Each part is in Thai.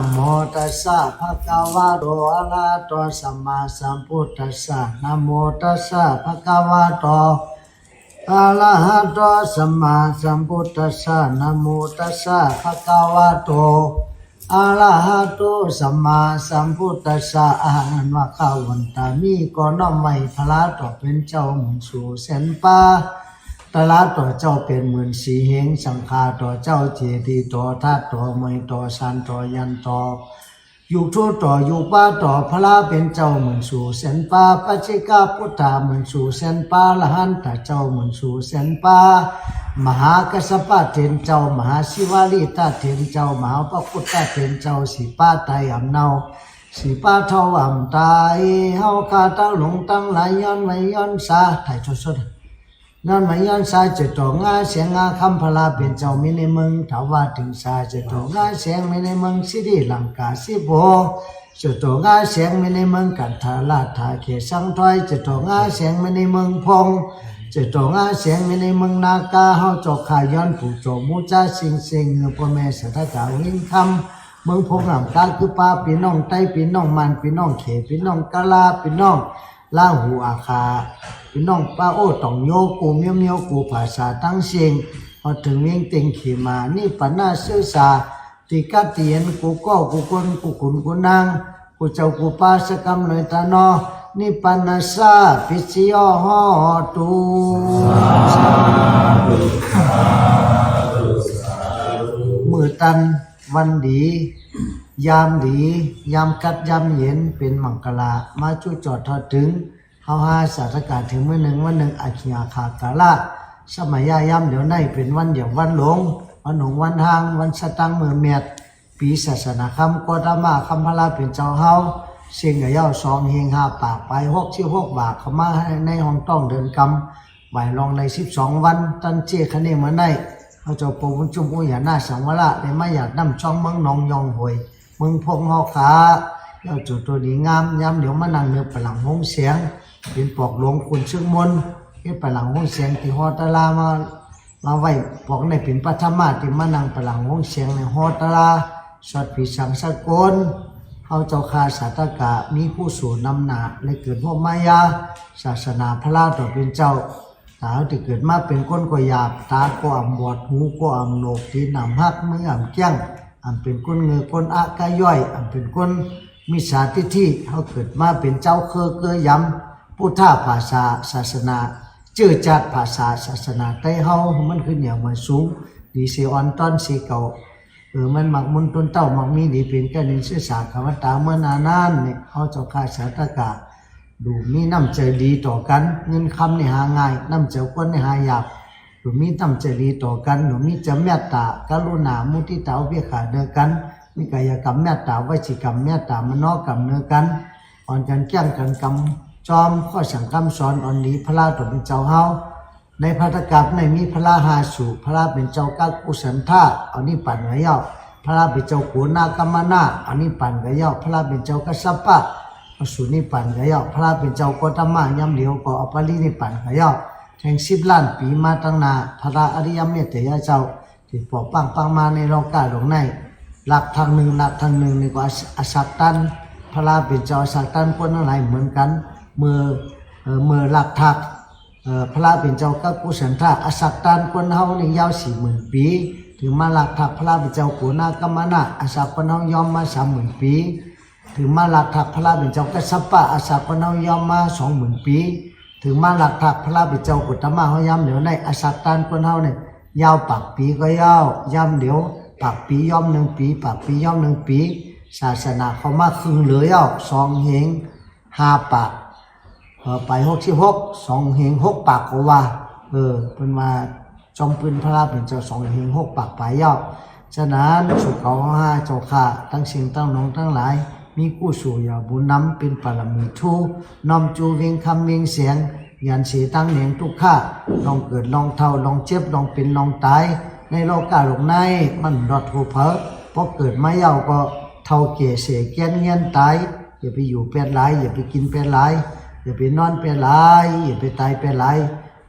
นะโมตัสสะภะคะวะโตอะระหะโตสัมมาสัมพุทธัสสะนะโมตัสสะภะคะวะโตอะระหะโตสัมมาสัมพุทธัสสะนะโมตัสสะภะคะวะโตอะระหะโตสัมมาสัมพุทธัสสะอาหันวะข้าวันตามีก็น้อมไว้พระต่อเป็นเจ้าหมุนสู่แสนป่า ตลาดต่อเจ้าเป็นหมื่นสีเหงสังฆาต่อเจ้าเจดีต่อธาตุต่อมยต่อสันต่อยันต่ออยู่ทั่วต่ออยู่ป้าต่อพระเป็นเจ้าเหมื่นสู่เสนป้าปัจเจกาพุทธาหมื่นสู่เสนป้าละหันตาเจ้าเหมื่นสู่เสนป้ามหากษัตริย์เทนเจ้ามหาศิวาลีตาเทนเจ้ามหาพระพุทธเทนเจ้าสีป้าไตอำเนาสีป้าเท่าอ่ำตายเฮาคาตั้งหลงตั้งหลายย้อนไว้ย้อนสาถ่ายสดๆ นั่นหมายย้อนสายจะตองาเสียงอาคำพลาเป็นเจ้ามิในมืองถาว่าถึงสายจะตองาเสียงมิในมืองสิริลังกาสิโบจะตองาเสียงมิในมืองกันทาลาทาเขสังถอยจะตองาเสียงมิในมืองพงจะตองาเสียงมิในมืองนากาเฮาจอกขายย้อนผู้โจมูจ้าสิงเสิงเงือพ่อแม่สัทธาวินคำเมืองพงหำกาคือป้าพี่น้องไต้พี่น้องมันพี่น้องเขพี่น้องกะลาพี่น้องล่าหูอาคา พี่น้องป้าโอ้ต้องโยกูเมียวเมียวกูภาษาตั้งเสียงพอถึงเวียงเต็งขีมานี่ปัญนาซื่อสาติกัดเตียนกูก็กูคนกูขุนกูนางกูเจ้ากูป้าสกรรมเลยตานอนี่ปัญนาซาปิสิยอฮอตูมือตันวันดี ยามดี ยามกัดยามเย็นเป็นมังกลามาชูจอดทอดถึง เฮาหาสาธกาศถึงเมื่อหนึ่งวันหนึ่งอาคิยาคากาลาสมัยยายามเดี๋ยวในเป็นวันเดียววันหลง วันหลงวันทาง วันสตังเมือเมียดปีศาสนาคำกอดามาคำพลาเป็นเจ้าเฮาเสียงเย้าสองเฮงห้าปากไปหกชื่หกบาทเขามาให้ในห้องต้องเดินกำไหวลองในสิบสองวัน ตันเจคะเนมาในเขาเจ้าปูบุญจุมอุยานาสังวระได้มาอยากนำช่องมืองนองยองหวยมืองพงเฮาขาเจ้าจุดตัวดีงามยามเดี๋ยวมานั่งเนื้อปลังหงเสียง เป็นปอกหลวงคุณชึงมนเฮ็ดปลังห้องเสียงที่ฮอตะลามามาไว้ปอกในเป็นปัทมาที่มานั่งปลังห้องเสียงในฮอตะลาสอดผีสังสกลเฮาเจ้าคาสาตกะมีผู้สู่นำหนาและเกิดพวกมายา ศาสนาพระราตเป็นเจ้าตาที่เกิดมาเป็นคนก็หยาบตาก็อ่ำบอดหูก็อ่ำโหนกที่นำหักมืออ่ำเกี้ยงอ่ำเป็นคนเงือคนอะกายย่อยอ่ำเป็นคนมิจฉาทิฏฐิเขาเกิดมาเป็นเจ้าเคอเกยยำ พุทธภาษาศาสนาเจือจัดภาษาศาสนาใต้เฮามันขึ้นอย่างมันสูงดีเซออนตอนสีเก่าเออมันหมักมุนต้นเต้าหมักมีดีเป็นกันนินศึกษาคำว่าตาเมื่อนานานเนี่ยเขาเจ้าข้าสาตกาดูมีน้ำใจดีต่อกัน เงินคำในหาง่ายน้ำใจคนนี่หายากดูมีน้ำใจดีต่อกันดูมีจะเมตตากรุณามุทิตาอุเบกขาเดียวกันมีกายกรรมเมตตาวจิกรรมเมตตามโนกรรมเนื้อกันอ่อนกันแก้งกันกรรม จอมข้อสั่งคำสอนอ่อนดีพระราตัวเป็นเจ้าเฮาในพัทธกับในมีพระราหาสุพระราเป็นเจ้ากักกุสันธาอันนี้ปั่นไวยาพระราเป็นเจ้ากุนากรรมนาอันนี้ปั่นไวยาพระราเป็นเจ้ากัสสปะอสุนิปันก็ยาพระราเป็นเจ้าโกตมะยำเหลียวก็อปาลินิปันก็ยาวแทงสิบล้านปีมาตั้งนาพระราอริยเมตเตยเจ้าที่ปกปังปังมาในโลกาหลงใน หลักทางหนึ่งหลักทางหนึ่งนี่ก็อสักตันพระราเป็นเจ้าอสักตันคนอะไรเหมือนกัน เมื่อเมื่อหลักทักพระเป็นเจ้ากับกุสันทาอสักตันคนเฮานี่ยาวสี่หมื่นปีถึงมาหลักทักพระเป็นเจ้ากุณากรรมนะอสักคนเฮายอมมาสามหมื่นปีถึงมาหลักถักพระราเป็นเจ้ากัสสปะอาสาปนเอายอมมาสองหมื่นปี ถึงมาหลักถักพระราเป็นเจ้ากุตมะเขายำเหลียวในอาสาตานคนเฮาเนี่ยยาวปากปีก็ยาวยำเหลียวปากปีย่อมหนึ่งปีปากปีย่อมหนึ่งปี ศาสนาเขามาครึ่งเหลือยาวสองเหงห้าปาก เออไปหกสิบหกสองเหงหกปากกว่าเออเป็นมาจอมปืนพระราเป็นเจ้าสองเหงหกปากไปยาวฉะนั้นสุขเขาห้าเจ้าข้าทั้งสิ่งตั้งน้องทั้งหลาย มีกู้สู่อย่าบุญน้ำเป็นปรมีทูน้อมจูเวียงคำเวียงเสียงยันสีตั้งเหนียงทุกข้าลองเกิดลองเท่าลองเจ็บลองเป็นลองตาย ในโลกาหลงในมันรอดหูเพอพอเกิดไม่เยาก็เท่าเกเสเกียนเงียนตายอย่าไปอยู่เป็นหลายอย่าไปกินเป็นหลาย อย่าไปนอนเป็นหลายอย่าไปตายเป็นหลาย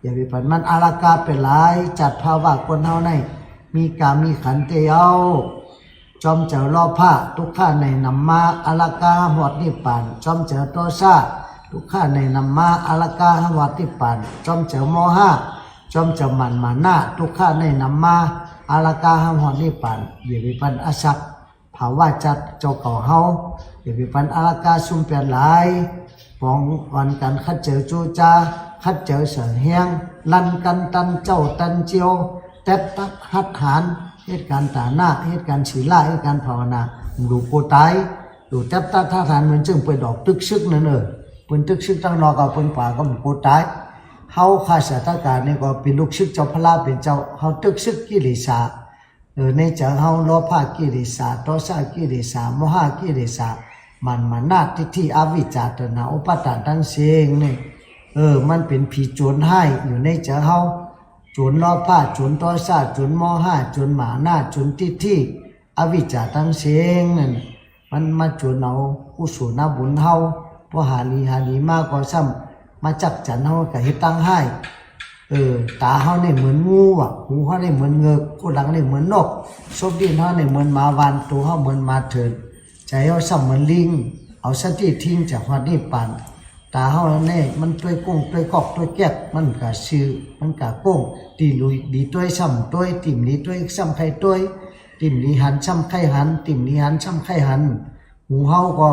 อย่าไปปันมันอาลากาเป็นหลาย จัดภาวะคนเฮาในมีกามีขันเตียวจอมเจอรอผ้าทุกข้าในนำมาอลากาหมดนิพพานจอมเจอโตซาทุกข้าในนำมาอลากาหมดนิพพานจอมเจอโมหะจอมเจอมันมานะทุกข้าในนำมาอลากาหมดนิพพานเยวิปันอสักภาวะจัดเจ้าเก่าเฮาเยวิปันอลากาซุ่มเปลี่ยนหลาย ปองวันกันคัดเจอจูจาคัดเจอเสือเฮียง ลันกันตันเจ้าตันเจียวเต็ดตักหัดหานเหตุการณ์ตาหน้าเหตุการณ์ฉีลาเหตุการณ์ภาวนาดูโกตายดูเต็ดตักท่าทานเหมือนจึงไปดอกตึกซึกนั่นเออเป็นตึกซึกตั้งนอกเอาเป็นป่าก็มันโกตายเฮาข้าราชการนี่ก็เป็นลูกซึกเจ้าพระลาเป็นเจ้าเฮาตึกซึกกิริสาเออในเจ้าเฮาโลภะกิริสาโทสะกิริสาโมหะกิริสา มันมานาทิฏฐิอวิจจารณาอุปทานทั้งเสียงนี่เออ มันเป็นผีโจรให้อยู่ในเจ้าเฮาโจรล้อผ้าโจรต้อซาโจรมอห้าโจรหมาหน้าโจรทิฏฐิอวิจจารทั้งเสียงนั่นมันมาโจรเอากุศลบุญเฮาพอหาลีหาลีมากก็ซ้ำมาจับจันเฮาก็เฮ็ดตั้งให้เออตาเขาเนี่ยเหมือนงูอะหูเขาเนี่ยเหมือนเงือกกูหลังเนี่ยเหมือนนกซบดินเขาเนี่ยเหมือนหมาวานตัวเขาเหมือนหมาเถิด ใจเขาซ้ำเหมือนลิง เอาสติทิ้งจากหัวนี่ปานตาเขาเน่มันตัวกุ้งตัวกอกตัวแก๊กมันกะซื้อมันกะกุ้งตีลุยดีตัวซ้ำตัวติ่มนี้ตัวซ้ำไข่ตัวติ่มนี้หันซ้ำไข่หัน ติ่มนี้หันซ้ำไข่หันหูเฮาก็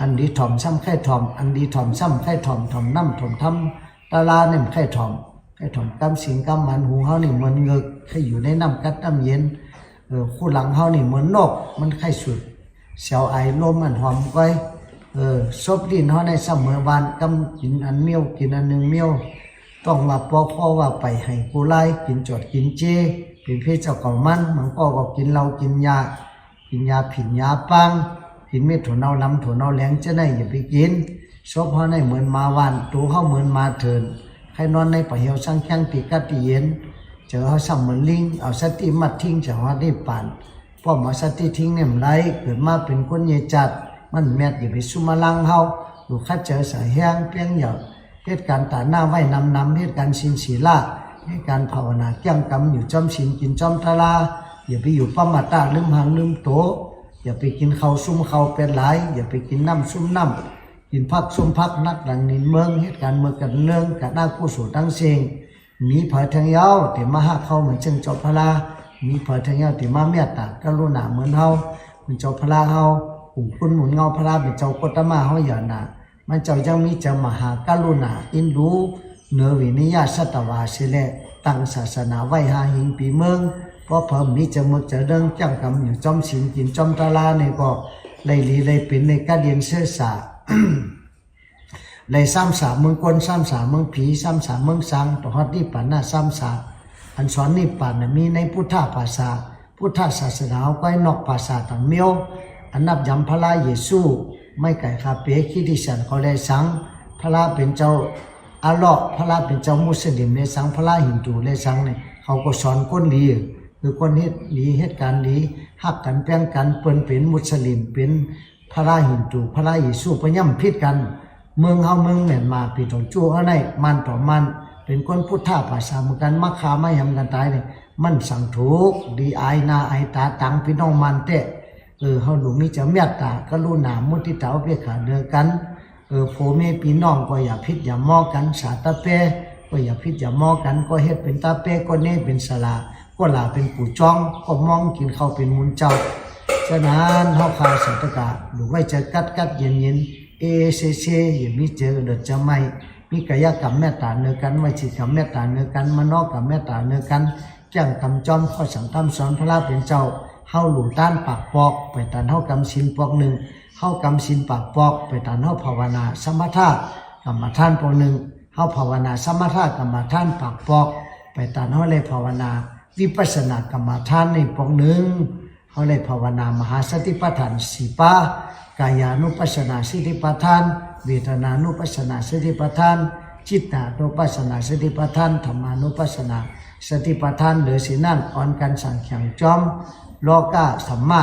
อันดีถ่อมซ้ำไข่ถ่อม อันดีถ่อมซ้ำไข่ถ่อมถ่อมน้ำถ่อมทำตาลาเนี่ยไข่ถ่อมไข่ถ่อมกำสิงกำมันหูเฮานี่เหมือนเงึกไข่อยู่ในน้ำกัดน้ำเย็นเออคู่หลังเฮานี่เหมือนนกมันไข่สุด เสียวไอลมมันหอมก้อยเออซบดินเฮาในเสมอวานกำกินอันเมียวกินอันหนึ่งเมียวต้องว่าปอพ่อว่าไปให้กูไล่กินจอดกินเจเป็นเพศเจ้าของมันมันก็ก็กินเหล้ากินยากินยาผิดยาปังกินเม็ดถั่วเน่าลำถั่วเน่าแหลงจะได้อย่าไปกินซบเฮาในเหมือนมาวันตัวเฮาเหมือนมาเถินให้นอนในป่าเหี่ยวสังแข้งตีกัดตีเย็นเจอเขาสัมเหมือนลิงเอาสติมัดทิ้งจากหัวได้ปั่น ป้อมอาสติทิ้งเนี่ยมไรเกิดมาเป็นคนเยจัด มันแมดอย่าไปซุมาลังเฮาดูคัดเจอสายแห้งเพียงเหยาเหตุการณ์ตาหน้าไหว้นำนำเหตุการณ์ชินศีลาเหตุการณ์ภาวนาเกี่ยงกำอยู่จอมชินกินจอมตะลาอย่าไปอยู่ป้อมมาตาลืมหางลืมโตอย่าไปกินข้าวซุ่มข้าวเป็นหลาย อย่าไปกินน้ำซุ่มน้ำกินพักซุ่มพักนักดังนินเมืองเหตุการณ์เมืองกันเรื่องกับหน้าผู้สู่ตั้งเสียงมีเผยทางยาวแต่มาหาเขาเหมือนเชิงจบพลา มีเผยทางยาต่มาเมียตากรุณาเหมือนเฮาเป็นเจ้าพลาเฮาหุ่นคุณหมุนเงาพลาเป็นเจ้ากตมาเฮาอย่าหนามันเจ้ายังมีเจ้ามหากรุณาอินดูเนือวินิยาสัตวาสิเลตั้งศาสนาไว้หาหิงปีเมืองเพราะเพิ่มมีจะมึกจะเรื่องจังกำอยู่จอมสินกินจอมตาลาเนี่ยก็เลยลีเลยเป็นในกาเดียนเสื้อสาเลยซ้ำสามเมืองกลซ้ำสามเมืองผีซ้ำสามเมืองสังต่อฮอดนี่ปันน่ะซ้ำสาม อันสอนนี่ปันน่ะมีในพุทธภาษา พุทธศาสนาเอาไว้นอกภาษาต่างเมียวอันนับยำพระลาเยซูไม่ไก่คาเปคิดิสันเขาเลยสังพระลาเป็นเจ้าอัลาะพระลาเป็นเจ้ามุสลิมเลยสังพระลาฮินดูเลยสังเนี่ยเขาก็สอนคนดีคือคนเฮ็ดดีเหตุการณ์ดีฮักกันแป้งกันเปิ้นเป็นมุสลิมเป็นพระลาฮินดูพระลาเยซูพย่ำพิษกัน เมืองเฮาเมืองเหม็นมาปีตองจู้เฮาในมันต่อมัน เป็นคนพุทธาภาษาเหมือนกันมักคาไม่ยำกันตายเนี่ยมันสั่งถูกดีไอนาไอตาตังพี่น้องมันเตะเออเฮาหนูมีจะเมตตาก็รุณามุทิตาอุเบกขาเดือกันเออพ่อแม่พี่น้องก็อย่าพิษอย่ามอกันสาตะเปก็อย่าพิษอย่ามอกันก็เฮ็ดเป็นตาเป้ก็เน่เป็นสลาก็ลาเป็นปู่จ้องก็มองกินข้าวเป็นมุนเจ้าฉะนั้นเฮาคาสัตกะหรือไว้จะกัดกัดเย็นเย็นเอเซเซอย่ามีเจอเดือดจะไม่ มีกายกรรมเมตตาเนื้อกันวิจิตรรมเมตตาเนื้อกันมโนกรรมเมตตาเนื้อกันแจ้งกำจอมข้อสังธรรมสอนพระเป็นเจ้าเฮาหลุมต้านปากปอก ไปตันเฮากำสินปอกหนึ่งเฮากำสินปากปอก ไปตันเฮาภาวนา สมถะกรรมฐานปอกหนึ่งเฮาภาวนาสมถะกรรมฐานปากปอก ไปตันเฮาเลยภาวนา วิปัสสนากรรมฐานในปอกหนึ่งเขาเลยภาวนามหาสติปัฏฐานสีปากายานุปัสสนาสติปัฏฐาน เวทนานุปัสสนาสติปัฏฐาน จิตตานุปัสสนาสติปัฏฐานธรรมานุปัสสนาสติปัฏฐานหลือสินั่นอ่อนกันสั่งแข่งจอมโลกาสัมมา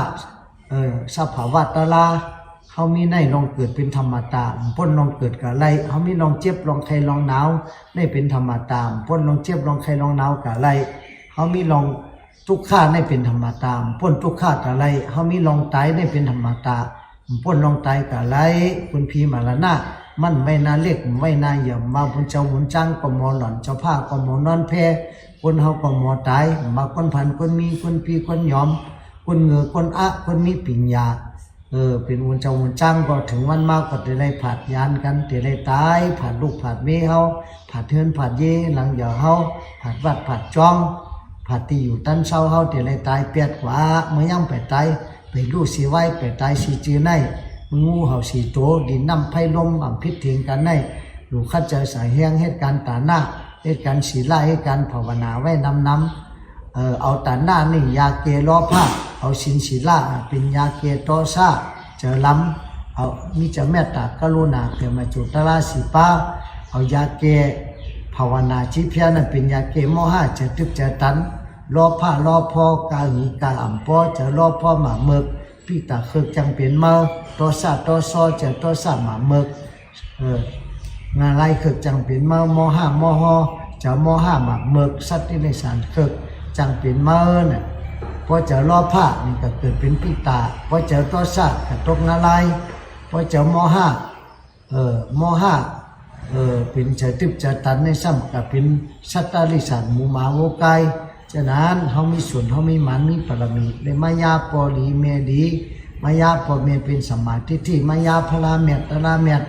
เออสภาวะตะลาเขามีในลองเกิดเป็นธรรมตามพ้นลองเกิดกับไรเขามีลองเจ็บลองใครลองหนาวได้เป็นธรรมตามพ้นลองเจ็บลองใครลองหนาวกับไรเขามีลองทุกข้าในเป็นธรรมตามพ้นทุกข้ากะไรเฮามีลองตายในเป็นธรรมตา พ้นลองตายกะไรคุณพีมาละนามันไม่นาเล็กไม่นาเหยี่ยมมาบุญเจ้าบุญจ้างก็หมอหล่อนเจ้าผ้าก็หมอนอนแพคนเฮาก็หมอตายมาคนพันคนมีคนพีคนยอม คนเงือคนอะคนมีปิญญาเออเป็นวันเจ้าวันจ้างก็ถึงวันมากก็จะได้ผัดยานกันจะได้ตายผัดลูกผัดเมีเฮาผัดเทือนผัดเย่หลังเหยาเฮาผัดวัดผัดจ้องผัดที่อยู่ตั้นเศร้าเฮาจะได้ตายเปียดกว่าเมื่อย่ำไปตาย ไปลูกสีไว้ไปตายสีจือในมึงงูเห่าสีโตดินน้ำไผ่ลมอ่ำพิษเถียงกันในลูขัดเจอสายแห้งเหตุการณ์ตาหน้าเหตุการณ์ศีลาเหตุการณ์ภาวนาไว้นำนำเออเอาตาหน้านี่ยาเกล้อผ้าเอาสินศีลาเป็นยาเกโตซาเจอล้ำเอามีจะเมตตากรุณาเกิดมาจุตราสีป้าเอายาเกภาวนาจิเพียนั้นเป็นยาเกโมหะเจตึกเจตัน รอผ้ารอพอกาหีกาอ่ำปอเจอรอพ่อหมาเมึกพี่ตาเคึกจังเป็นเมาโตซาโตซอเจอโตซาหมาเมึกเอองานไรคึกจังเป็นเมามอห้ามอหอเจะมอห้าหมักเมกสัตว์ที่ในสารคึกจังเป็นเมอน่ะพอเจะรอผ้านี่ก็เกิดเป็นปิตาพอเจะตัวสัตว์ก็ตกนาลายพอเจะมอห้าเออมอห้าเออเป็นเจะติบเจะตันในซ้ำก็เป็นสัตตาลิสานหมูหมาโวไก ฉะนั้นเขามีส่วนเขามีหมันมีปรมีในมายาปอลีเมดีมายาปอเมเป็นสมาธิที่มายาพลาเมตตลาเมต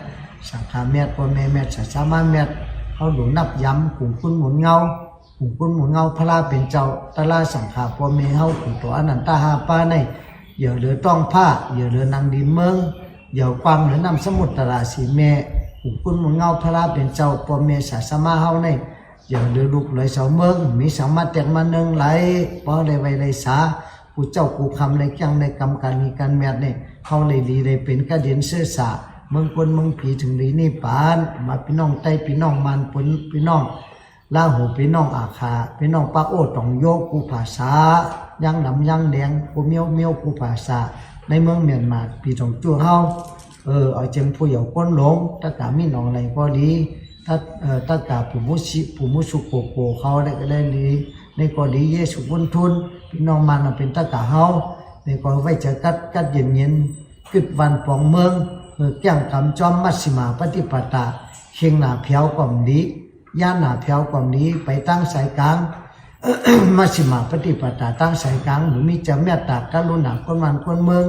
สังขาเมตปเมเมตสัสามาเมตเขาหลุนับย้ำกลุ่มคุณหมุนเงากลุ่มคุณหมุนเงาพระเป็นเจ้าตะลาสังขาปเมเฮากลุ่มตัวอนันตาหาปาในอย่าเหลือต้องผ้าอย่าเหลือนางดินเมืองอย่าความเหลือนำสมุทรตราสีเมกลุ่มคุณหมุนเงาพระเป็นเจ้าปเมสัสมาเฮาใน อย่าเหลือลูกเลยเสาเมืองมีสังมาแตกมาเนึงไหลปอเลยไว้เลยสากูเจ้ากูคำเลยจังในกรรมการมีการแมทเนี่ยเขาเลยดีเลยเป็นกระเด็นเสื้อสาเมืองคนเมืองผีถึงดีนี่ปานมาพี่น้องไต้พี่น้องมันปนพี่น้องล่าหูพี่น้องอาคาพี่น้องปาโอ้ตองโยกกูภาษายังดำยังแดงกูเมียวเมียวกูภาษาในเมืองเมียนมาพี่ตองจั่วเฮาเออเอาจังผู้เหยาก้นหลงถ้ากามีน้องอะไรก็ดี ถ้ากาผู้มุสิผู้มุสุโกโกเขาได้ก็ได้ดีในก็ดีเยสุบุญทุนพี่น้องมันเป็นตากาเฮาในก็ไว้จอกัดกัดเย็นเย็นๆกึดวันปองเมืองเมื่อแก้งกำจอมมัชชิมาปฏิปตาเคียงหนาเพียวกว่านี้ย่านหนาเพียวกว่านี้ไปตั้งสายกลางมัชชิมาปฏิปตาตั้งสายกลางหรือมีจะเมตตากรุณาคนวันคนเมือง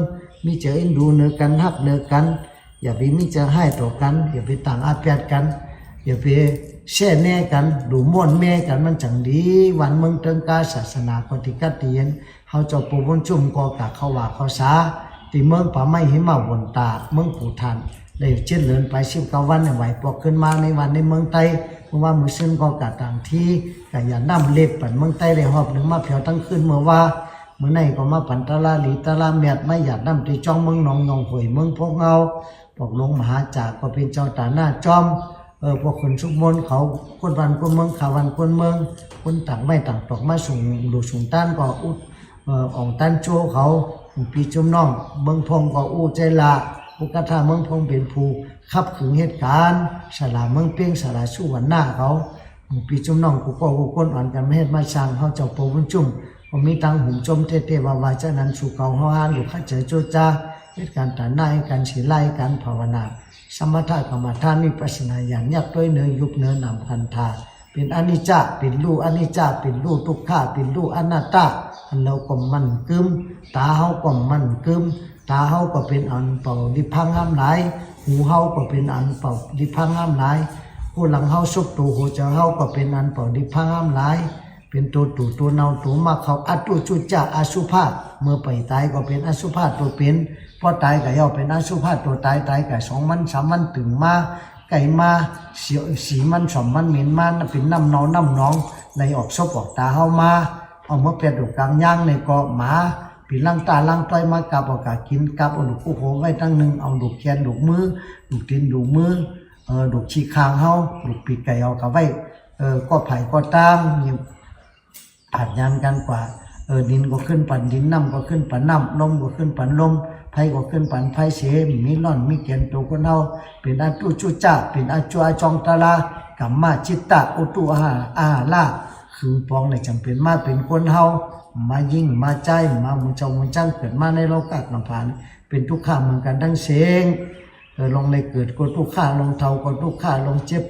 มีจะเอ็นดูเนื้อกันฮักเนื้อกัน อย่าไปมีจะให้ต่อกัน อย่าไปต่างอาเปียดกัน อย่าไปแช่แน่กันดูม่วนแม่กันมันจังดีวันเมืองเติงกาศาสนาปฏิกัตเตียนเขาเจะปูบนจุ่มกอกะเขาว่าเขาสาที่เมืองป่าไม้หิมะวนตาเมืองผูทันได้เจ็ดเลือนไปสิบเก้าวันในไหวปอกขึ้นมาในวันในเมืองไต้เพราะว่ามือซึ่งก็กะต่างที่กะอย่าน้ำเล็บปันเมืองไต้ได้หอบหนึ่งมาเพียวตั้งขึ้นเมื่อว่าเมื่อในก็มาปันตะลาลีตะลาเมียดไม่อยากน้ำตีจ้องเมืองนองนองหวยเมืองพวกเงาปอกลงมหาจากก็เป็นเจ้าตาหน้าจอม เออพวกคนชุกมนเขาคนวันคนเมืองขาวันคนเมืองคนต่างไม่ต่างตอกมาส่งดูส่งต้านก็อุดเอ่ออองตันโจเขาปีจุ่มน้องเมืองพงก็อู้ใจละอุกทาเมืองพงเป็นผู้ขับขึงเหตุการณ์สลาเมืองเปียงสลาสู้วันหน้าเขาปีจุ่มน้องกูก็กูคนอ่อนกันไม่เฮ็ดมาสร้างเขาเจ้าโปวุนจุ่มก็มีตังหุ่มจมเทๆวาวาเจ้านั้นสู่เขาเฮาหานลูกขัดใจโจจ้าเหตุการณ์ตาหน้าการสีไล่การภาวนา สมถะกรรมฐานมีปัสนาอย่างยับด้วยเนื้อยุบเนื้อนำพันธาเป็นอนิจจาเป็นรูปอนิจจาเป็นรูปทุกขาเป็นรูปอนัตตาอันเราก็มันกึมตาเฮาก็มันกึมตาเฮาก็เป็นอันเป่าดิพังงามหลายหูเฮาก็เป็นอันเป่าดิพังงามหลายหูหลังเฮาสุกตูหูเจ้าเฮาก็เป็นอันเป่าดิพังงามหลายเป็นตัวตูตัวเนาตัวมาเขาอัตุจุจจะอสุภาเมื่อไปตายก็เป็นอสุภาตัวเป็น พอตายก็ย่อเป็นอสุภาพตัวตายตายก็สองมันสามมันถึงมาไก่มาเสียสีมันสมมันเหม็นมันเป็นน้ำนองน้ำหนองในออกซบออกตาเฮามาเอามาเป็ดดูกลางย่างในเกาะหมาปีลังตาลังต้อยมากับเอากากินกับเอาดูกคู่โหไว้ตั้งหนึ่งเอาดูกแขนดูกมือดูกตีนดูกมือเออดูกชีคางเฮาดูกปีกไก่เอากับไว้เออก็ไผ่ก็ตามมีผัดยันกันกว่าเออดินก็ขึ้นปันดินน้ำก็ขึ้นปันน้ำลมก็ขึ้นปันลม ไฟก็ขึ้นปันไฟเสมมีร่อนมีเกียนตัวคนเฮาเป็นอาตุจุจ่าเป็นอาจัวจองตะลากัมมาจิตตะอุตุอาอาลาคือปองในจำเป็นมาเป็นคนเฮามายิ่งมาใจมามุงเจ้ามุงจังเกิดมาในโลกาลำพานเป็นทุกข้าเหมือนกันดังเสงเออลองในเกิดก็ทุกข้าลองเทาก็ทุกข้าลองเจ็บ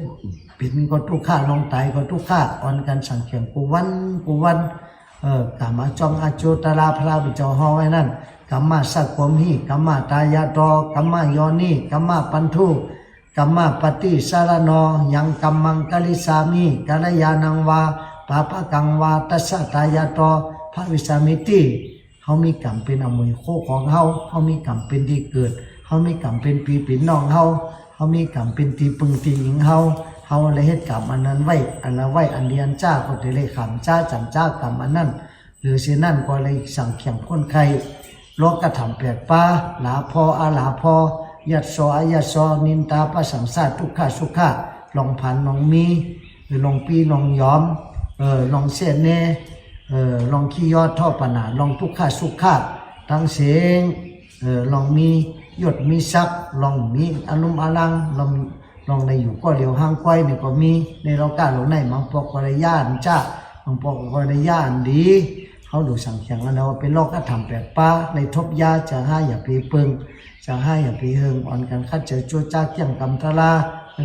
ปิ่นก็ทุกข้าลองตายก็ทุกข้าอ่อนกันสังเกตกูวันกูวันเออกามาจองอาโจตาลาพระบิจอฮอไว้นั่น กามาสักกวมหีกามาตายาตอกามายอนีกามาปันทุกามาปฏิสารนอยังกัมมังกลิสามิกัลยานังวาปาปะกังวาตัสตายาตอพระวิสามิติเขามีกรรมเป็นอมวยโคของเขาเขามีกรรมเป็นที่เกิดเขามีกรรมเป็นปีปีน้องเขาเขามีกรรมเป็นตีปึงตีหญิงเขาเขาเลยเหตุกรรมอันนั้นไว้อันนั้นไว้อันเดียนจ้าก็จะเลยขำจ้าจันจ้ากรรมอันนั้นหรือเช่นนั้นก็เลยสั่งเขียงคนไข้ โลกกระทำแปลกป้าหลาพออาหลาพอยัดซออายัดซอนินตาประสังสาทุกขะสุขะลองพันลองมีหรือลองปีลองยอมเออลองเสียเนเออลองขี้ยอดท่อปนาลองทุกขะสุขะทั้งเสียงเออลองมีหยศมีศักลองมีอารมณ์อลังลองลองในอยู่ก็เหลียวห้างก้อยนี่ก็มีในเรากล้าหลงในมังปอกกระยานจ้ามังปอกกระยานดี เขาดูสั่งเขียงแล้วนะว่าเป็นโรคกระทำแปลกป้าในทบยาจะให้อย่าปีปึงจะให้อย่าปีเฮิงอ่อนกันคัดเจอจัวจ้าเกี่ยงกำตะลา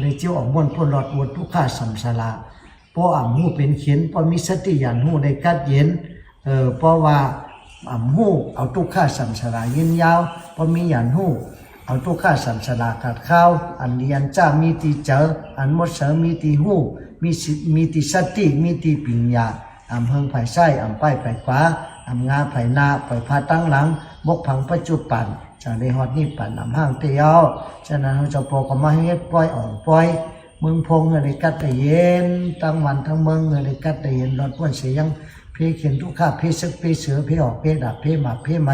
ในเจียวออกม้วนพ่นหลอดวดทุกข้าสัมสลาเพราะอ่ำหูเป็นเขียนเพราะมีสติยันหูในกัดเย็นเออเพราะว่าอ่ำหูเอาทุกข้าสัมสลายินยาวเพราะมียันหูเอาทุกข้าสัมสลาขาดข้าวอันเรียนจ้ามีตีเจออันมดเสมีตีหูมีสิมีตีสติมีตีปัญญา อำเพิงไผ่ไส้อำป้ายไผ่ขวาอำงาไผ่นาไผ่พาตั้งหลังบกพังปัจจุบันจะได้ฮอดนี่ปั่นอำห้างเตียวฉะนั้นเราจะปอกก็มาให้เฮ็ดปล่อยอ่อนปล่อยเมืองพงเงินกัดแต่เย็นตั้งวันทั้งเมืองเงินกัดแต่เย็นรถพ่นเสียงเพเขียนทุกข้าเพซึกเพเสือเพออกเพดับเพหมักเพไหม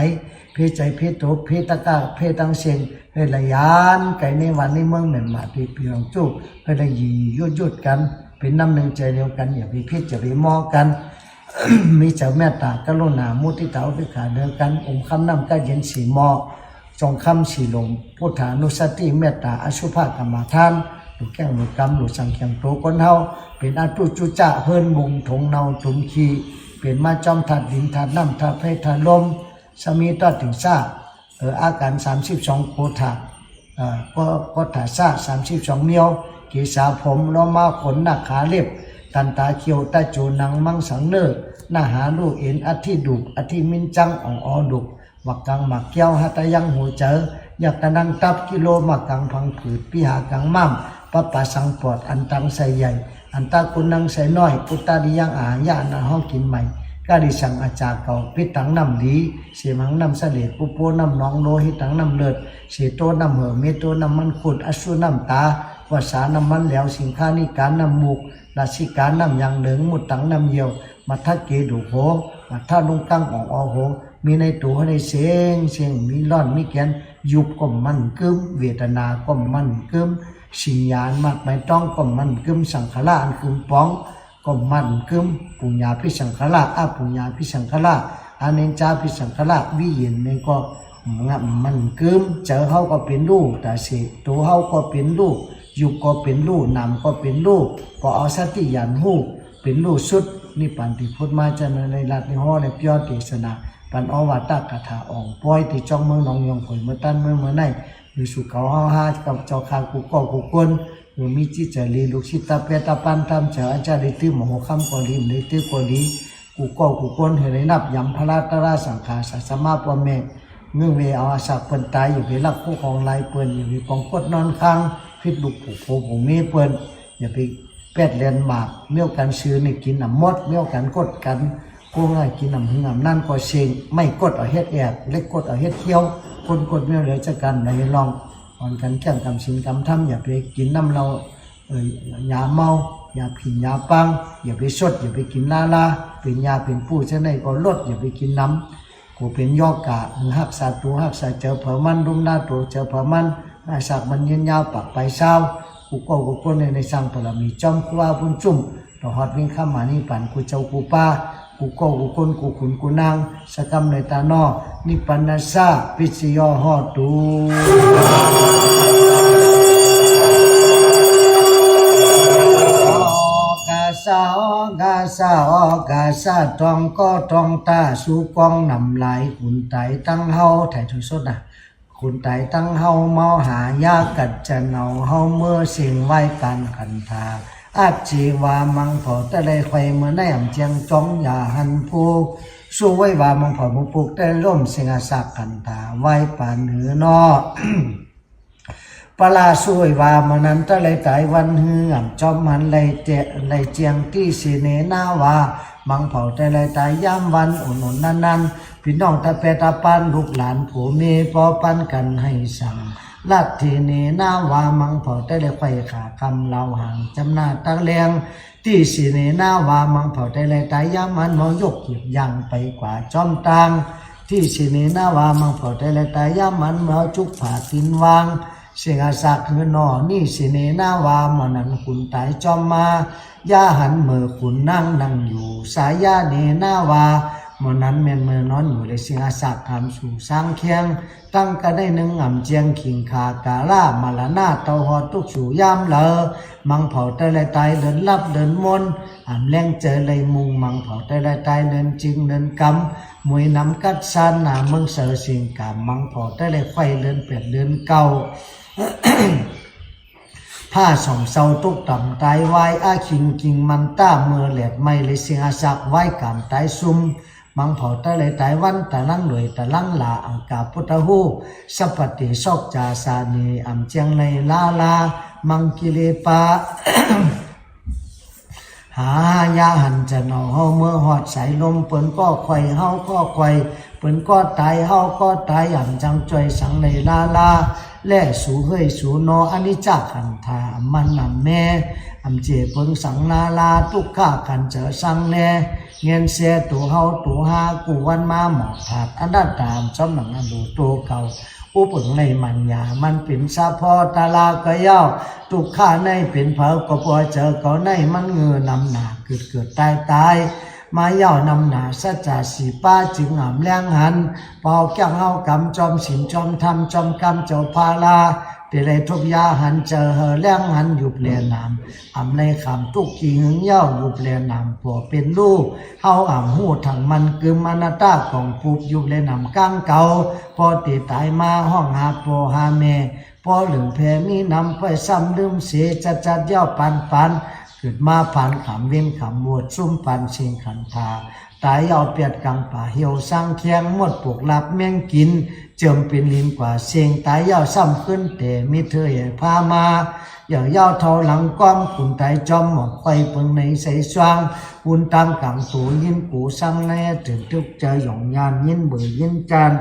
เพใจเพโตเพตะก้าเพตังเสียงเพระยานไก่ในวันในเมืองเหมือนหมาปีปีหลงจู้เพระยียุดยุดกันเป็นน้ำหนึ่งใจเดียวกันอย่าไปพิษอย่าไปมอกัน มีเจ้าแม่ตากรุณามุทิตาอุเบกขาเดียวกันองค์คำนำก็เย็นสีหมอกจงคำสีลมพุทธานุสติเมตตาอสุภกรรมฐานหลุดแก้งหลุดกรรมหลุดสังเขียงโตคนเฮาเป็นอาตุจุจะเฮิรนมุงถงเนาถุมขีเป็นมาจอมถัดดินถัดน้ำถัดเพถัดลมสมีตอดถึงซาเอออาการ 32โพธาเอ่อก็ก็ถาซาสามสิบสองเมียวกีสาผมล้อมาขนหนักขาเล็บ ตันตาเขียวตาจูนังมังสังเนอหน้าหาลูกเอ็นอธิดุกอธิมินจังอ่องออดุกวักกังหมักเกี้ยวหัตยังหัวเจออยากตะนังตับกิโลหมักกังพังผืดปีหากังมั่มปะปะสังปอดอันตังใส่ใหญ่ อันตากุณนังใส่น้อยปุตตาดิยังอาหารยานาห้องกินใหม่กาดิสังอาจารย์เก่าพิตังนำดีเสียมังนำเสลดปุโปนำน้องโลหิตังนำเลือดเสียโตนำเหอเมโตนำมันขุดอสุนำตาวาสานำมันแล้วสิงค้านิการนำมุก ราชิการนำยังหลืองมุดตังนำเยียวมัทธเกดุโหมัทธลุงกั้งอองอโหมีในตัวในเสียงเสียงมีร่อนมีแกนยุบก็มันกึมเวทนาก็มันกึมสิญญาณมากไม่ต้องก็มันกึมสังขารอันกึมป้องก็มันกึมปุญญาพิสังขละอาปุญญาพิสังขละอาเนจาพิสังขละวิเย็นนี่ก็งะมันกึมเจอเฮาก็เป็นลูกแต่สิตัวเฮาก็เป็นลูก อยู่ก็เป็นลูกนำก็เป็นลูกพอเอาสติยันหูเป็นลูกสุดนี่ปันติพุทธมาจานในรัตในห้อในเปียวติสนาปันอวตารกถาอ่องป้อยติจ้องเมืองนองยองข่อเมื่อตั้นเมืองเมื่อไหนหรือสุขเขาห้าห้ากับเจ้าคากุกอกุกนหรือมีจิตใจลีลูกชิตาเปตาปันตามเจ้าอาจารย์ฤทธิ์อหมอคำกอลีมได้ตื้กอลีกุก็กูก้นเห็นในนับยำพระราตราสังขาสัสมาปวเมเมื่อเวอาสักเปินตายอยู่ในรักผู้ของลายเปินอยู่ในกองกดนอนค้าง พิษลูกผูกโผผูเมเปิ้นอย่าไปแปดเลียนหมากเมี่ยวกันซื้อนี่กินน้ำมดเมี่ยวกันกดกันกูง่ายกินน้ำหึงน้ำนั่นก็เชงไม่กดเอาเฮ็ดแอบเล็กกดเอาเฮ็ดเคี้ยวคนกดเมี่ยวเหลือจะกันในลองอ่อนกันแข่งกำสินกำทำอย่าไปกินน้ำเราเอ่ยยาเมาอย่าผินยาปังอย่าไปสดอย่าไปกินลาลาเป็นยาเป็นผู้เช่นไรก็ลดอย่าไปกินน้ำกูเป็นยอกะหักษาตัวหักษาเจอเผอมันรุมหน้าตัวเจอเผอมัน อาสักมันยืนยาวปักไปเศร้ากูก็กูก็ในในสังพลมีจอมกูว่าพุ่นจุ่มต่อฮอดวิ่งข้ามมานี่ปันกูเจ้ากูป้ากูก็กูคนกูขุนกูนางสกรรมในตานอนิปันนาซาปิสยอหอตูกาสาวกาซาออกาซาตองก็ตองตาสู่กองนำไลายขุนไตตั้งเฮาไถ่ถุยสดนะ ขุนไตตั้งเฮาเมาหายากัดจะเนาเฮาเมื่อสิ่งไหวกันขันธาอาจีวามังผาแต่เลยไฟเมื่อในอ่ำเจียงจ้องอย่าหันผู้สู้ไว้วามังผามุปุกได้ร่มเสียงาสักกันตาไว้ป่านเหนือนอปลาช่วยว่ามันนั้นตะเลยตายวันเฮือมจอมมันเลยเจเลยเจียงที่สีเนนาวา มังเผาแต่เลยตายย่ำวันอุ่นๆนั่นนันพี่น้องตะเปตะปันลูกหลานผู้มีพอปันกันให้สั่งลัทธิเนาว่ามังเผาแต่เลยไฟขาคำเราห่างจำนาตะเลียงที่สีเนนาว่ามังเผาแต่เลยตายย่ำมันมอยกหยิบยังไปกว่าจอมตังที่สีเนนาว่ามังเผาแต่เลยตายย่ำมันเมาจุกผาตินวางเสียงาสักคือนอนี่สิเนนาวามันนั้นคุณตายจอมมา ย่าหันมือคุณนั่งนั่งอยู่ สายยาเนนาวาเมันนั้นเมนมือนอนอยู่เลยเสียงอาสักทำสู่สร้างเคียง ตั้งก็ได้หนึ่งอ่ำเจียงขิงขากาล่ามาละนาเตาหอตุกสู่ยามเลอมังเผาแต่ละตายเดินลับเดินมนอ่ำแรงเจอเลยมุงมังเผาแต่ละตายเดินจริงเดินกำมวยน้ำกัดซานหนาเมืองเสือสิงกามังเผาแต่ละไฟเดินเปลี่ยนเดินเก่า ผ้าสองเศร้าตุกต่ำตายไว้อาคิงกิงมันต้าเมื่อแหลดไม่เลยเสียงอาสักไว้กามตายซุมมังเผาตะเลยตายวันตะลังหน่วยตะลังลาอังกาพุทธหูสัพติโชคจาสานีอัมเจียงในลาลา มังกิเลปาหายาหันจะเนาเฮาเมื่อหอดสายลมเปิ้นก็ไขว่เฮาก็ไขว่เปิ้นก็ตายเฮาก็ตายอย่างจังจอยสังในลาลาแล่สูเฮยสูนออันนี้จักขันธามันนำแม่อำเจเปิงสังนาลาทุกข้ากันเจอสังแน่เงียนเสียตัวเฮาตัวหากูวันมาหมอกผาดอันนั้นตามจอมหนังอันดูตัวเก่าอุปงในมันยามันเป็นสะพอตาลาก็ย่อทุกข้าในเป็นเผาก็พอเจอก็ในมันเงือนำหนาเกิดเกิดตายตาย มาเย่านำหนาสัจจาสีป้าจึงหามแรงหันเป่าแก้วเฮากำจอมสินจอมทำจอมกำเจ้าพาลาเปเลยทุกยาหันเจอเฮแรงหันอยู่เปลี่ยนนามอำในคำทุกขีหึงเย่าอยู่เปลี่ยนนามผัวเป็นลูกเฮาอ่ำหูถังมันคือมานาตาของปูบอยู่เลยนำก้างเก่าพอตีตายมาห้องหาโปรหาเมพอหลึงแพมีนำไปซ้ำลืมเสียจัดจัดย่อปันปัน เกิดมาผ่านขำเว้นขำบวดซุ่มปันเชิงขันธาตายเอาเปียดกลางป่าเหี่ยวสร้างเคียงหมดปลูกลับแมงกิน เจิมเป็นลินกว่าเสียงตายยาวซ้ำขึ้นแต่มิเธอใหญ่พามา อย่างยาวเท่าหลังก้อมขุนไตจอมหมอกไฟเปิงในใสสว่างวุนตามกังตูยินกูสังแน่ถึงทุกเจหยองยานยินเบื่อยินจาน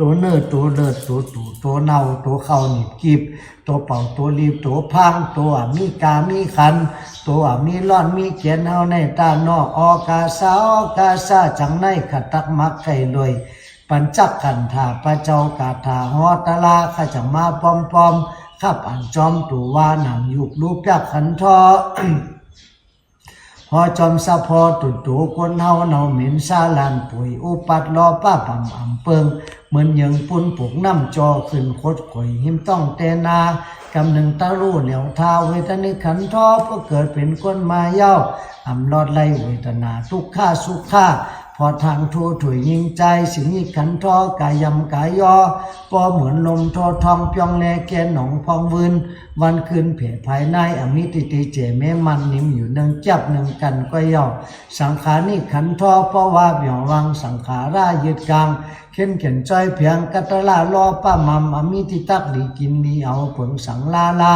ตัวเนื้อตัวเลือดตัวตูตัวเน่าตัวเข้าหนีบกีบตัวเป่าตัวรีบตัวพังตัวมีกามีขัน ตัวมีร้อนมีเกียนเฮาในตานอกออกาสาออกาซาจังในขัดตักมักไข่ลอยปัญจักกันธาปะเจ้ากาถาฮอตะลาข้าจังมาปอมปอมขับอันจอมตัววานำยุกลูกยักขันทอพอจอมสะพอตุตูคนเฮาเนาเหม็นซาลานปุ๋ยอุปัดรอป้าปำอำเปิง เหมือนยังปุ่นปลูกน้ำจอขึ้นโคดข่อยหิมต้องเตนากำหนึ่งตาลู่เหลียวเท้าเวทนิขันทอก็เกิดเป็นคนมาเย้าอำลอดไล่เวทนาทุกข้าสุขข้า พอทางทัวถุยยิงใจสิ่งนี้ขันทอกายยำกายยอพอเหมือนลมทอทองปียงแลแกนหนองพองวืนวันคืนเผ่ภายในอมิติติเจแม่มันนิ่มอยู่หนึ่งจับหนึ่งกันก็ย่อสังขานี่ขันทอเพราะว่าเบี่ยงวังสังขารายึดกลางเข็นเข็นจ้อยเพียงกัตลาลอป้ามัมอมิติตักดีกินดีเอาผิงสังลาลา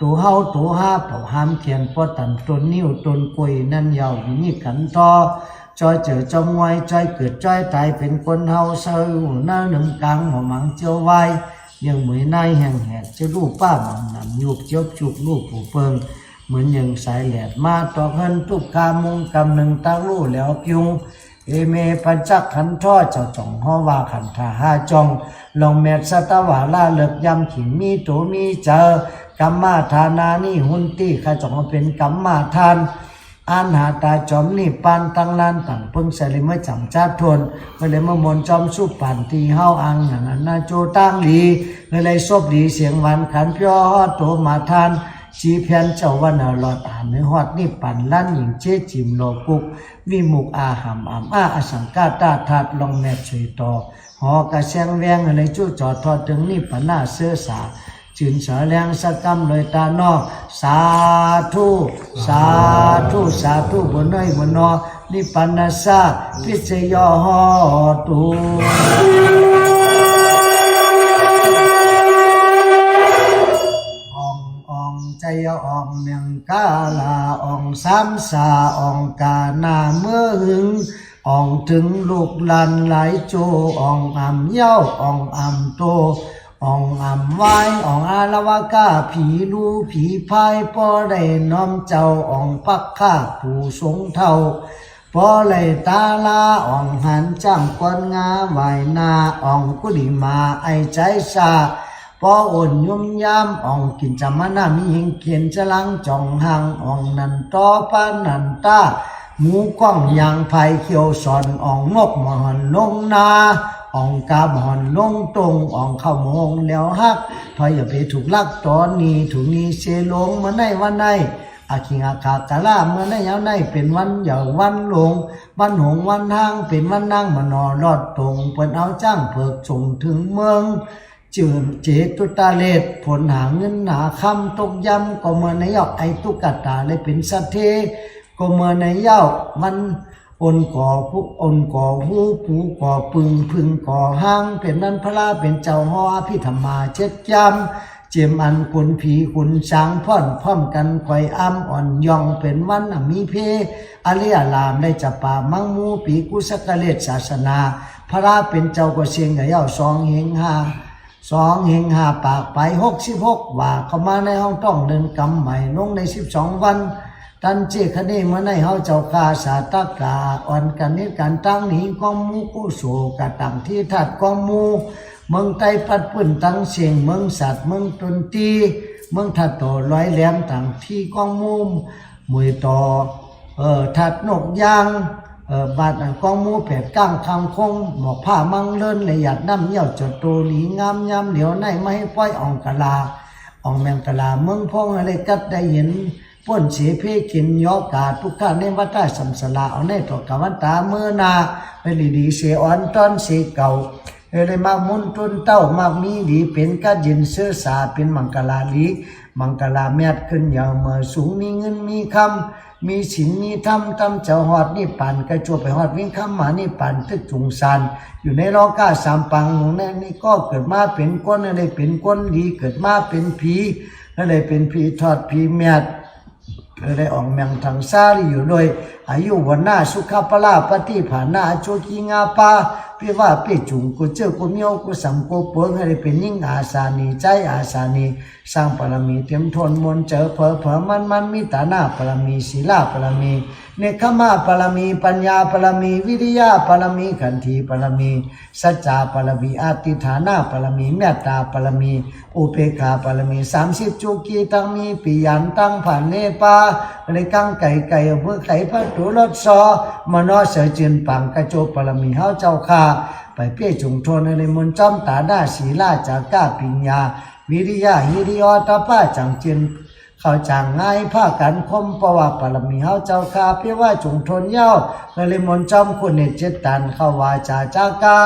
ตัวเฮาตัวห้าเป่าหามเขียนปอตันตนนิ้วตนกุยนั่นยาวอยู่นี่ขันทอ จอยเจอจงไว้จอยเกิดจอยตายเป็นคนเฮาเซอร์หน้าหนึ่งกลางหัวมังเจียวไว้ยังเหมือนนายแห่งแหดจะลูกป้ามังนำยุบเจียวจุกลูกผู้เปิงเหมือนยังสายแหลดมาตอกเงินทุกกามุงกำหนึ่งตาลู่แล้วกิวเอเมปัญจักขันท่อเจ้าจ่องห้อว่าขันธาห้าจองลองแมดสตวาลาเลิกยำขิงมีตัวมีเจอกัมมาทานานี่หุนตี้ข้าจ่องเป็นกัมมาทาน อันหาตาจอมนี่ปานตั้งลานต่างเพิ่งใส่เลยมาจำจัดทวนก็เลยมามนจอมสู้ปันตีเฮาอังอย่างนั้นนาโจตั้งหลีเลยเลยซบดีเสียงหวานขันเพียวฮอดโตมาทานจีเพียนเจ้าวันหลอดอ่านในฮอดนี่ปันลั่นหญิงเจ๊จิมโลกุกวิมุกอาหามอามอาอสังกาตาทัดลองแม่ช่วยต่อหอกระแสงแวงอะไรจู่จอดทอดถึงนี่ปันหน้าเสื้อสา จินเสแรงสกรรมเลยตานอสาธุสาธุสาธุบนน้อยบนนอนิปันนาสาพิเศยอหอตุอองอองใจอองเมียงกาลาอองสามสาอองกาหนาเมื่อหึงอองถึงลูกหลันไหลายโจอองอำเย้าอองอำโต อ่องอ่ำไว้อ่องอาละวากาผีลูผีพายปอได้น้อมเจ้าอ่องปักข้าผู้ทรงเท่าปอเลยตาลาอ่องหันจ้ำกวนงาไหวนาอ่องกุลิมาไอใจสาปออ่อนยุ่มยามอ่องกินจำมานามีหิงเขียนจะลังจ่องหังอ่องนันตอปานันตาหมูกล้องยางไผ่เขียวสอนอ่องนกหมหันลงนา องกาบอนลงตรงอ่องเข้ามงแล้วฮักถอยอย่าไปถูกลักตอนนี้ถูกนี้เชลงมาในวันในอาคิงอาคากาลาเมื่อในยาวในเป็นวันเหยาวันลง วันหงวันทางเป็นวันนั่งมานอนรอดตรงเปิดเอาจ้างเพิกส่งถึงเมืองจืดเจตุตาเลดผลหาเงินหาคำตกยำก็เมื่อในยอกไอตุกตาเลยเป็นสัตเทก็เมื่อในเย้ามัน อนก่อผู้อนก่อหูผูก่อปึงพึงก่อห้าง เป็นนั้นพระลาเป็นเจ้าฮอพิธรรมาเช็ดยำเจียมอันกุนผีขุนช้างพ่อนพร้อมกันคอยอ้ำอ่อนยองเป็นวันน่ะมีเพอริยลามได้จับป่ามังมูปีกุสกเลศศาสนา พระราเป็นเจ้าก็เสียงกับเย้าสองเฮงหาสองเฮงหาปากไปหกสิบหกว่าเข้ามาในห้องต้องเดินกำใหม่ลงในสิบสองวัน ตันเจคเนเมื่อในเฮาเจ้ากาสาตกาอ่อนกันนิดกันตั้งหนีกองมูกุโสกะตังที่ถัดกองมูเมืองไตปัดปืนตั้งเสียงเมืองสัตว์เมืองตนตีเมืองถัดต่อร้อยแหลมต่างที่กองมูมวยต่อเอ่อถัดนกยางเอ่อบาดกองมูแผดก้างคางคงหมอกผ้ามังเลินเลยหยาดน้ำเหี่ยวจดโตหลีงามยามเหลียวในไม่ให้ป้อยอ่องกะลาอองแมงกะลาเมืองพองอะไรกัดได้เห็น ป้นเสเพกินยอกาทุกข้าในวัดใต้สัมสลาเอาในตอกกวันตาเมื่อนาไปลีดีเสอ่อนตอนเสเก่าเอเลยมากมุนตุนเต้ามากมีดีเป็นกัดยินเสื้อสาเป็นมังกลาลีมังกลาแมดขึ้นยาวเมื่อสูงมีเงินมีคำมีสินมีธรรมทำเจ้าหอดนี่ปันกระจวบไปหอดวิ่งคำหมานี่ปันตึกจุงสันอยู่ในรอกาสามปังหนูแน่นี่ก็เกิดมาเป็นก้นอะไรเป็นก้นดีเกิดมาเป็นผีอะไรเป็นผีทอดผีแมด เธอได้ออกเมียงทางซาลีอยู่เลยอายุวันหน้าสุขภลาปฏิผานาโจกิงาปาพี่ว่าพี่จุงกูเจอกูเมียวกูสังกูเปิงให้ได้เป็นยิ่งอาสานีใจอาสานีสร้างปรมีเตรียมทนมนเจอเพอเพอมันมันมีตาหน้าปรมีศีลาปรมี เนคขมาปรมีปัญญาปรมี วิริยะปรมีขันธีปรมี สัจจาปรมีอาติฐานาปรมีเมตตาปรมี อุเบกขาปรมีสามสิบจุกีตั้งมีปิยันตังผ่านเนปาในกังไก่ไก่เพื่อไข่พัดตุรสซอมโนเสจินปังกระโจปรมีเฮาเจ้าค่าไปเปี้ยจงทนในมนจอมตาด้าศีลาจากก้าปิญญาวิริยะฮิริยอตป้าจังจิน เขาจางง่ายผ้ากันคมประวัติปรมีเฮาเจ้าคาเพียว่าจงทนเย้าเลยมนจอมคุณเนเจตันเข้าวาจาจากา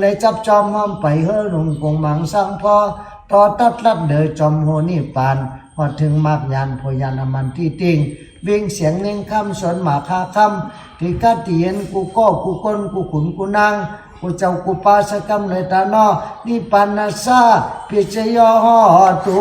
เลยจับจอมห้อมไปเฮอหนุ่งกงมังสังพอต่อตัดลัดเดยจอมโหนี่ปานพอถึงมากยานพยานมันที่ติงเวียงเสียงเน่งคำสนหมาคาคำที่กัดเตียนกูก็กูก้นกูขุนกูนางกูเจ้ากูปาสกรรมเลยตานอนี่ปันนาซาพิจยอตู